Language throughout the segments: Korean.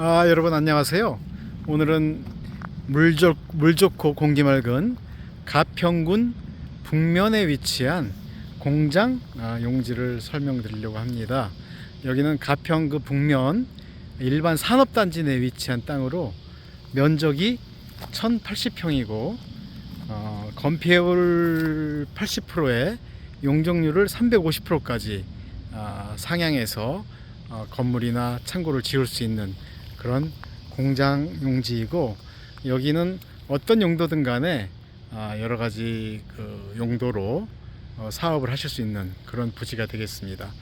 아, 여러분 안녕하세요. 오늘은 물, 좋, 물 좋고 공기 맑은 가평군 북면에 위치한 공장 아, 용지를 설명드리려고 합니다. 여기는 가평 그 북면 일반 산업단지 내에 위치한 땅으로 면적이 1080평이고 어, 건폐율 80%에 용적률을 350%까지 아, 상향해서 어, 건물이나 창고를 지을 수 있는 그런 공장 용지이고 여기는 어떤 용도든 간에 아, 여러 가지 그 용도로 어, 사업을 하실 수 있는 그런 부지가 되겠습니다.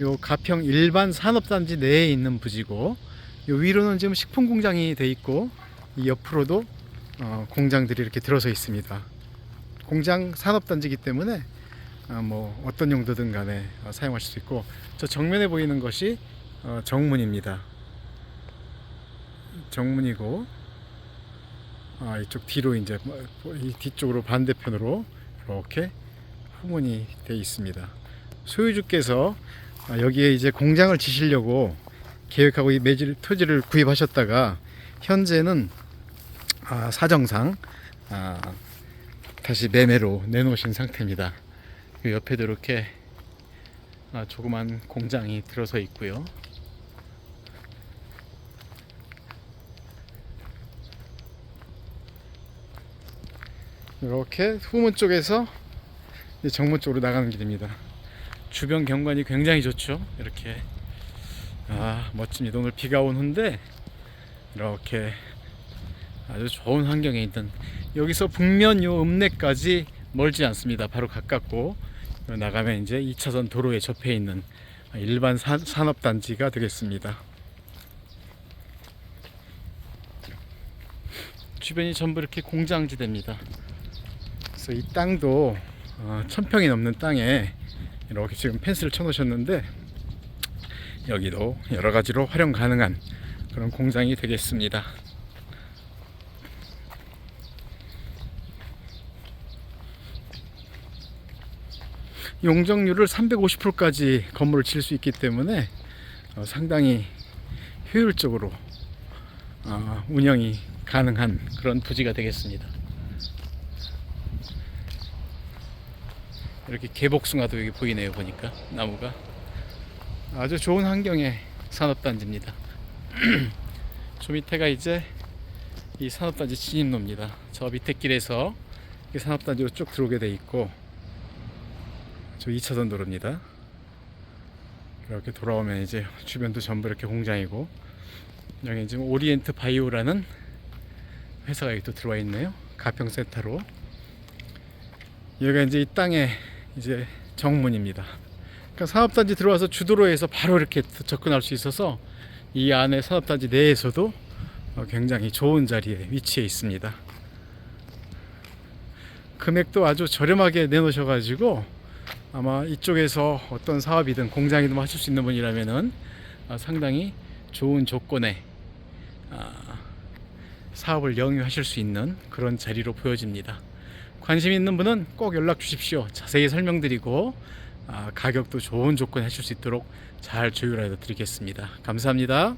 요 가평 일반 산업단지 내에 있는 부지고 요 위로는 지금 식품 공장이 돼 있고 이 옆으로도 어, 공장들이 이렇게 들어서 있습니다. 공장 산업단지이기 때문에 아, 뭐 어떤 용도든 간에 어, 사용하실 수 있고 저 정면에 보이는 것이 어, 정문입니다. 정문이고 아, 이쪽 뒤로 이제 뭐, 이 뒤쪽으로 반대편으로 이렇게 후문이 되어 있습니다. 소유주께서 아, 여기에 이제 공장을 지시려고 계획하고 이 매질 토지를 구입하셨다가 현재는 아, 사정상 아, 다시 매매로 내놓으신 상태입니다. 그 옆에도 이렇게 아, 조그만 공장이 들어서 있고요. 이렇게 후문 쪽에서 정문 쪽으로 나가는 길입니다. 주변 경관이 굉장히 좋죠. 이렇게 아 멋집니다. 오늘 비가 온 후인데 이렇게 아주 좋은 환경에 있던 여기서 북면 요 읍내까지 멀지 않습니다. 바로 가깝고 나가면 이제 2차선 도로에 접해 있는 일반 사- 산업단지가 되겠습니다. 주변이 전부 이렇게 공장지대입니다. 그래서 이 땅도 어, 천 평이 넘는 땅에 이렇게 지금 펜스를 쳐놓으셨는데 여기도 여러 가지로 활용 가능한 그런 공장이 되겠습니다. 용적률을 350%까지 건물을 칠수 있기 때문에 어, 상당히 효율적으로 어, 운영이 가능한 그런 부지가 되겠습니다. 이렇게 개복숭아도 여기 보이네요 보니까 나무가 아주 좋은 환경의 산업단지입니다. 저 밑에가 이제 이 산업단지 진입로입니다. 저 밑에 길에서 이 산업단지로 쭉 들어오게 돼 있고 저 2차선 도로입니다. 이렇게 돌아오면 이제 주변도 전부 이렇게 공장이고 여기 지금 오리엔트 바이오라는 회사가 여기 또 들어와 있네요. 가평센터로 여기가 이제 이 땅의 이제 정문입니다. 그러니까 산업단지 들어와서 주도로에서 바로 이렇게 접근할 수 있어서 이 안에 산업단지 내에서도 어, 굉장히 좋은 자리에 위치해 있습니다. 금액도 아주 저렴하게 내놓으셔가지고 아마 이쪽에서 어떤 사업이든 공장이든 뭐 하실 수 있는 분이라면은 아, 상당히 좋은 조건에 아, 사업을 영위하실 수 있는 그런 자리로 보여집니다. 관심 있는 분은 꼭 연락 주십시오. 자세히 설명드리고 아, 가격도 좋은 조건에 하실 수 있도록 잘 조율해 드리겠습니다. 감사합니다.